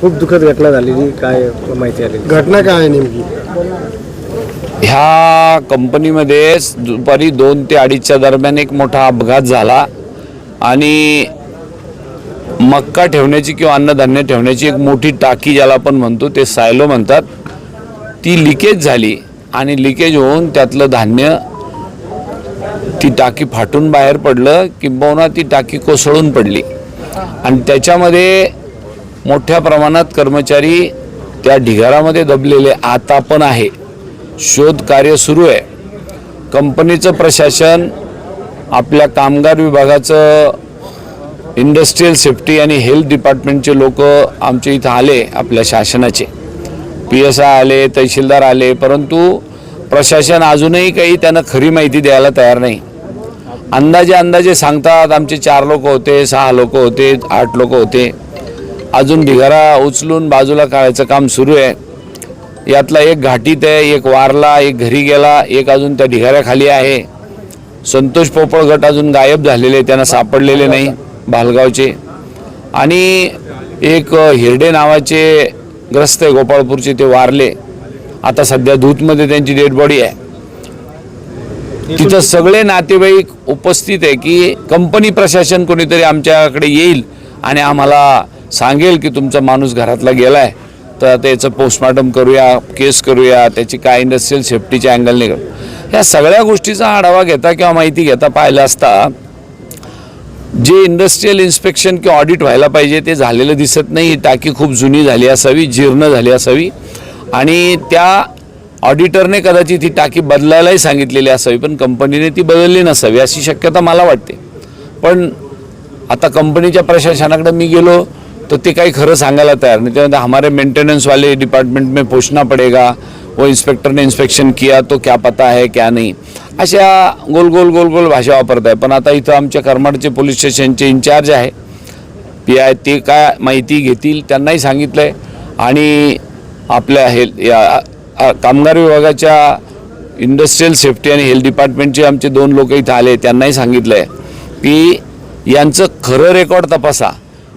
खूप दुःखद घटना झालेली काय माहिती आली घटना काय आहे नेमकी? ह्या कंपनीमध्ये दुपारी दोन ते अडीचच्या दरम्यान एक मोठा अपघात झाला आणि मक्का ठेवण्याची किंवा अन्नधान्य ठेवण्याची एक मोठी टाकी ज्याला आपण म्हणतो ते सायलो म्हणतात ती लिकेज झाली आणि लिकेज होऊन त्यातलं धान्य ती टाकी फाटून बाहेर पडलं किंबहुना ती टाकी कोसळून पडली. आणि त्याच्यामध्ये मोठ्या प्रमाणात कर्मचारी त्या ढिगारामध्ये दबलेले आता पण आहे. शोध कार्य सुरू आहे. कंपनीचं प्रशासन आपल्या कामगार विभागाचं इंडस्ट्रीयल सेफ्टी आणि हेल्थ डिपार्टमेंटचे लोक आमच्या इथं आले आपल्या शासनाचे. पी एस आय आले तहसीलदार आले परंतु प्रशासन अजूनही काही त्यांना खरी माहिती द्यायला तयार नाही. अंदाजे अंदाजे सांगतात आमचे चार लोक होते सहा लोक होते आठ लोक होते. अजून ढिगारा उचलून बाजूला काढायचं काम सुरू आहे. यातला एक घाटीत आहे एक वारला एक घरी गेला एक अजून त्या ढिगाऱ्याखाली आहे. संतोष पोपळ गट अजून गायब झालेले त्यांना सापडलेले नाही भालगावचे. आणि एक हिरडे नावाचे ग्रस्त आहे गोपाळपूरचे ते वारले. आता सध्या धूतमध्ये त्यांची डेड बॉडी आहे. तिथं सगळे नातेवाईक उपस्थित आहे की कंपनी प्रशासन कोणीतरी आमच्याकडे येईल आणि आम्हाला सांगेल की तुमचा माणूस घरातला गेला आहे तर त्याचं पोस्टमार्टम पोस्टमॉर्टम करूया केस करूया त्याची काय इंडस्ट्रियल सेफ्टीच्या अँगलने करू ह्या सगळ्या गोष्टीचा आढावा घेता किंवा माहिती घेता पाहिलं असता जे इंडस्ट्रीयल इन्स्पेक्शन किंवा ऑडिट व्हायला पाहिजे ते झालेलं दिसत नाही. टाकी खूप जुनी झाली असावी जीर्ण झाली असावी. आणि त्या ऑडिटरने कदाचित ही टाकी बदलायलाही सांगितलेली असावी पण कंपनीने ती बदलली नसावी अशी शक्यता मला वाटते. पण आता कंपनीच्या प्रशासनाकडे मी गेलो तर ते काही खरं सांगायला तयार नाही. त्यानंतर हमारे मेंटेनेंस वाले डिपार्टमेंट में पूछना पड़ेगा. वो इंस्पेक्टर ने इंस्पेक्शन किया तो क्या पता है क्या नहीं. अशा गोल गोल गोल गोल भाषा वापरत आहे पण आता इथं आमच्या करमाडचे पोलीस स्टेशनचे इन्चार्ज आहे. पी आय ते काय माहिती घेतील त्यांनाही सांगितलं आहे आणि आपल्या हेल्थ या कामगार विभागाच्या इंडस्ट्रीयल सेफ्टी आणि हेल्थ डिपार्टमेंटचे आमचे दोन लोक इथं आले त्यांनाही सांगितलं आहे की यांचं खरं रेकॉर्ड तपासा.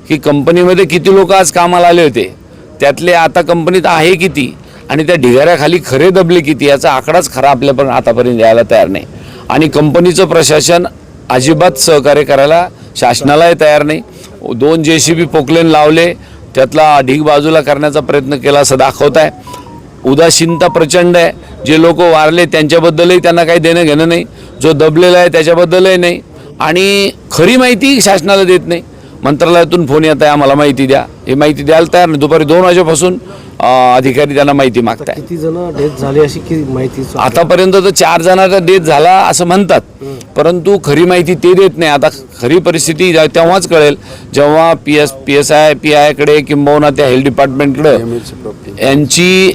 की कंपनीमध्ये किती लोक आज कामाला आले होते? त्यातले आता कंपनीत आहे किती? आणि त्या ढिगाऱ्याखाली खरे दबले किती? याचा आकडाच खरा आपल्यापर्यंत आतापर्यंत यायला तयार नाही. आणि कंपनीचं प्रशासन अजिबात सहकार्य करायला शासनालाही तयार नाही. दोन जे सी बी पोकलेन लावले त्यातला ढीग बाजूला करण्याचा प्रयत्न केला असं दाखवत आहे उदासीनता प्रचंड आहे. जे लोक वारले त्यांच्याबद्दलही त्यांना काही देणं घेणं नाही. जो दबलेला आहे त्याच्याबद्दलही नाही. आणि खरी माहिती शासनाला देत नाही. मंत्रालयातून फोन येत आहे आम्हाला माहिती द्या. हे माहिती द्यायला तयार नाही. दुपारी दोन वाजेपासून अधिकारी त्यांना माहिती मागताय. किती जण डेथ झाली अशी की माहिती आतापर्यंत तर चार जणांचा डेथ झाला असं म्हणतात. परंतु खरी माहिती ते देत नाही. आता खरी परिस्थिती तेव्हाच कळेल. जेव्हा P S P S I P आयकडे किंबहुना त्या हेल्थ डिपार्टमेंटकडे यांची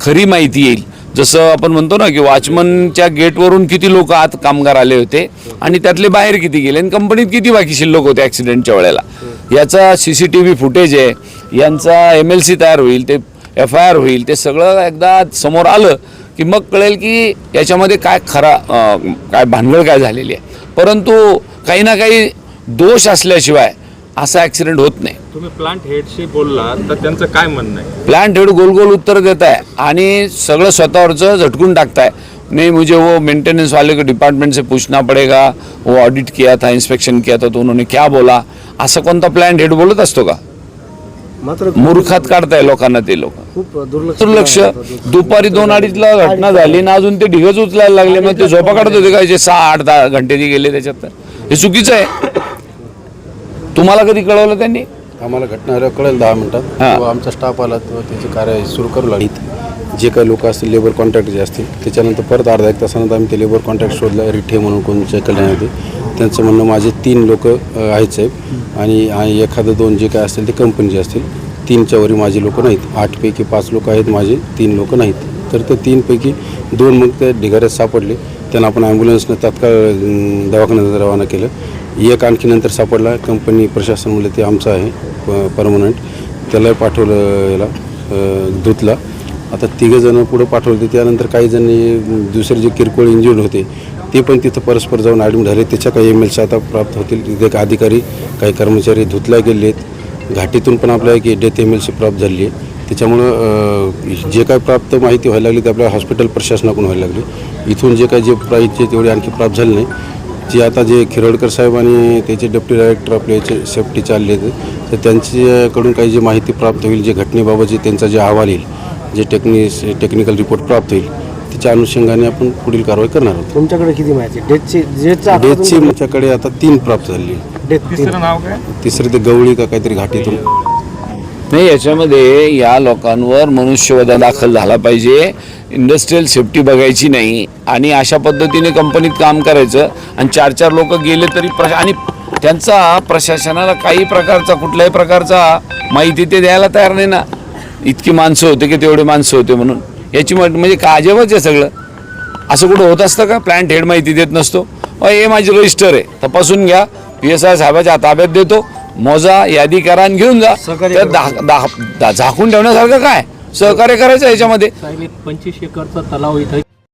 खरी माहिती येईल. जसं आपण म्हणतो ना की वॉचमनच्या गेटवरून किती लोक आत कामगार आले होते आणि त्यातले बाहेर किती गेले आणि कंपनीत किती बाकी शिल्लक होते ॲक्सिडेंटच्या वेळेला. याचा C C T V footage आहे यांचा एम एल सी तयार होईल ते एफ आय आर होईल ते सगळं एकदा समोर आलं की मग कळेल की याच्यामध्ये काय खरा काय भानगड काय झालेली आहे. परंतु काही ना काही दोष असल्याशिवाय असा ॲक्सिडेंट होत नाही. तुम्ही प्लांट हेडशी बोलला तर त्यांचं काय म्हणणं आहे? प्लांट हेड गोल गोल उत्तर देत आहे आणि सगळं स्वतःवरचं झटकून टाकताय. नहीं मुझे वो मेंटेनेंस वाले को डिपार्टमेंट से पूछना पड़ेगा वो ऑडिट किया था इंस्पेक्शन किया था तो उन्होंने क्या बोला? असं कोणता प्लांट हेड बोलत असतो का? मात्र मूर्खात काढताय लोकांना ते लोक. खूप दुर्लक्ष दुर्लक्ष. दुपारी दोन अडीचला घटना झाली ना अजून ते ढिगच उचलायला लागले. मग ते झोपा काढत होते काय जे सहा आठ दहा घंटे जे गेले त्याच्यात. हे चुकीचं आहे. तुम्हाला कधी कळवलं त्यांनी? आम्हाला घटना कळेल दहा मिनिटात हा. आमचा स्टाफ आला तेव्हा त्याची कार्य सुरू करू लागलीत जे काही लोक असतील लेबर कॉन्ट्रॅक्ट जे असतील त्याच्यानंतर परत अर्धा एक तासानंतर आम्ही ते लेबर कॉन्ट्रॅक्ट शोधला रिठे म्हणून कोणच्या कल्याण होते. त्यांचं म्हणणं माझे तीन लोक आहेत साहेब. आणि आणि एखादं दोन जे काय असतील ते कंपनीचे असतील तीनच्या वरी माझे लोक नाहीत. आठपैकी पाच लोक आहेत माझे तीन लोक नाहीत. तर ते तीनपैकी दोन मग त्या ढिगाऱ्यात सापडले. त्यांना आपण ॲम्ब्युलन्सनं तात्काळ अं, दवाखान्यात रवाना केलं. एक आणखी नंतर सापडला. कंपनी प्रशासन म्हणलं ते आमचं आहे परमनंट त्यालाही पाठवलं याला अं, दूतला आता तिघं जण पुढं पाठवले त्यानंतर काही जण दुसरे जे किरकोळ इंजिन होते ते पण तिथं परस्पर जाऊन ॲडमिट झाले. त्याच्या काही एम एलच्या आता प्राप्त होतील. तिथे अधिकारी काही कर्मचारी धुतला गेलेत. घाटीतून पण आपल्या की डेथ एम एल सी प्राप्त झाली आहे. त्याच्यामुळं जे काय प्राप्त माहिती व्हायला लागली ते आपल्या हॉस्पिटल प्रशासनाकडून व्हायला लागली. इथून जे काही जे प्राईजचे तेवढे आणखी प्राप्त झाले नाही. जे आता जे खिरोडकर साहेब आणि त्याचे डेप्युटी डायरेक्टर आपले याचे सेफ्टी चालले आहेत तर त्यांच्याकडून काही जी माहिती प्राप्त होईल जे घटनेबाबतचे त्यांचा जे अहवाल येईल जे टेक्नि टेक्निकल रिपोर्ट प्राप्त होईल त्याच्या अनुषंगाने आपण पुढील कारवाई करणार आहोत. तुमच्याकडे किती माहिती डेटची डेटचा डेथची आमच्याकडे आता तीन प्राप्त झाली. तिसरं नाव काय? तिसरे ते गवळी का काहीतरी घाटीतून नाही याच्यामध्ये या लोकांवर मनुष्यवधा दाखल झाला पाहिजे. इंडस्ट्रीयल सेफ्टी बघायची नाही. आणि अशा पद्धतीने कंपनीत काम करायचं. आणि चार चार लोक गेले तरी प्र आणि त्यांचा प्रशासनाला काही प्रकारचा कुठल्याही प्रकारचा माहिती ते द्यायला तयार नाही ना. इतकी माणसं होते की तेवढे माणसं होते म्हणून. याची म्हणजे काजबच आहे सगळं. असं कुठं होत असतं का? प्लॅन्ट हेड माहिती देत नसतो. हे माझी रजिस्टर आहे. तपासून घ्या. पी एस आय साहेबाच्या ताब्यात देतो. मोजा यादी करा आणि घेऊन जा. दा- दा- दा- झाकून ठेवण्यासारखं काय? सहकार्य करायचं याच्यामध्ये. पंचवीस एकरचा तलाव इथं